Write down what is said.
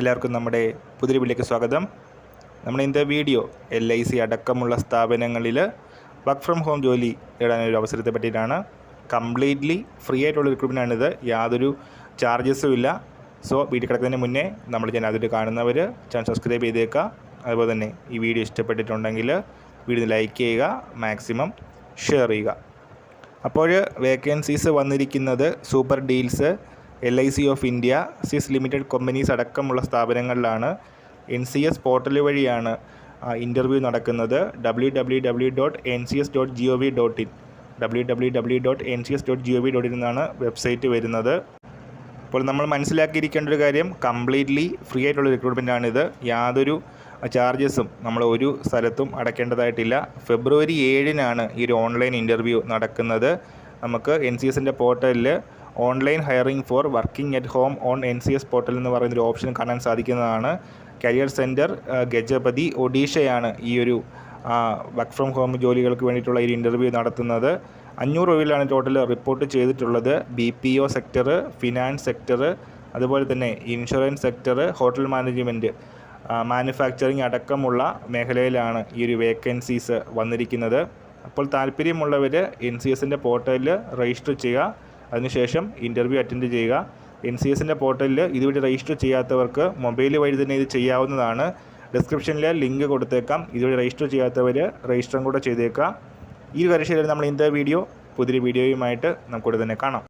എല്ലാവർക്കും നമ്മുടെ പുതിയ വീട്ടിലേക്ക് സ്വാഗതം. നമ്മൾ ഇന്നത്തെ വീഡിയോ എൽ ഐ സി അടക്കമുള്ള സ്ഥാപനങ്ങളിൽ വർക്ക് ഫ്രം ഹോം ജോലി നേടാനൊരു അവസരത്തെ പറ്റിയിട്ടാണ്. കംപ്ലീറ്റ്ലി ഫ്രീ ആയിട്ടുള്ള റിക്രൂട്ട്മെന്റാണിത് യാതൊരു ചാർജസും ഇല്ല. സോ വീട്ടിൽ കിടക്കുന്നതിന് മുന്നേ നമ്മൾ ഞാൻ അതിൽ കാണുന്നവർ ചാനൽ സബ്സ്ക്രൈബ് ചെയ്തേക്കുക. അതുപോലെ തന്നെ ഈ വീഡിയോ ഇഷ്ടപ്പെട്ടിട്ടുണ്ടെങ്കിൽ വീഡിയോ ലൈക്ക് ചെയ്യുക മാക്സിമം ഷെയർ ചെയ്യുക. അപ്പോൾ വേക്കൻസീസ് വന്നിരിക്കുന്നത് super deals L I C of India Cs limited companies അടക്കമുള്ള സ്ഥാപനങ്ങളിലാണ് എൻ സി എസ് പോർട്ടൽ വഴിയാണ് ഇന്റർവ്യൂ നടക്കുന്നത്. W W W dot N C S dot G O V dot in W W W dot N C S dot G O V dot in എന്നാണ് website വരുന്നത്. അപ്പോൾ നമ്മൾ മനസ്സിലാക്കിയിരിക്കേണ്ട ഒരു കാര്യം completely free ആയിട്ടുള്ള recruitment ആണിത്. യാതൊരു ചാർജസും നമ്മൾ ഒരു സ്ഥലത്തും അടയ്ക്കേണ്ടതായിട്ടില്ല. ഫെബ്രുവരി ഏഴിനാണ് ഈ ഒരു ഓൺലൈൻ ഇന്റർവ്യൂ നടക്കുന്നത്. നമുക്ക് എൻ സി എസിന്റെ പോർട്ടലിൽ online hiring for working at home on N C S portal എന്ന് പറയുന്നൊരു ഓപ്ഷൻ കാണാൻ സാധിക്കുന്നതാണ്. കരിയർ സെന്റർ ഗജപതി ഒഡീഷയാണ് ഈ ഒരു വർക്ക് ഫ്രം ഹോം ജോലികൾക്ക് വേണ്ടിയിട്ടുള്ള ഈ ഇന്റർവ്യൂ നടത്തുന്നത്. അഞ്ഞൂറ് രൂപയിലാണ് ടോട്ടൽ റിപ്പോർട്ട് ചെയ്തിട്ടുള്ളത്. B P O sector finance sector അതുപോലെ തന്നെ insurance sector hotel management manufacturing അടക്കമുള്ള മേഖലയിലാണ് ഈ ഒരു വേക്കൻസീസ് വന്നിരിക്കുന്നത്. അപ്പോൾ താല്പര്യമുള്ളവർ എൻ സി എസിന്റെ പോർട്ടലിൽ രജിസ്റ്റർ ചെയ്യുക. അതിനുശേഷം ഇന്റർവ്യൂ അറ്റൻഡ് ചെയ്യുക. എൻ സി എസിന്റെ പോർട്ടലിൽ ഇതുവഴി രജിസ്റ്റർ ചെയ്യാത്തവർക്ക് മൊബൈൽ വഴി തന്നെ ഇത് ചെയ്യാവുന്നതാണ്. ഡിസ്ക്രിപ്ഷനിൽ ലിങ്ക് കൊടുത്തേക്കാം. ഇതുവഴി രജിസ്റ്റർ ചെയ്യാത്തവർ രജിസ്റ്ററും കൂടെ ചെയ്തേക്കാം. ഈ ഒരു കാര്യം നമ്മൾ ഇന്നത്തെ വീഡിയോ പുതിയൊരു വീഡിയോയുമായിട്ട് നമുക്കിവിടെ തന്നെ കാണാം.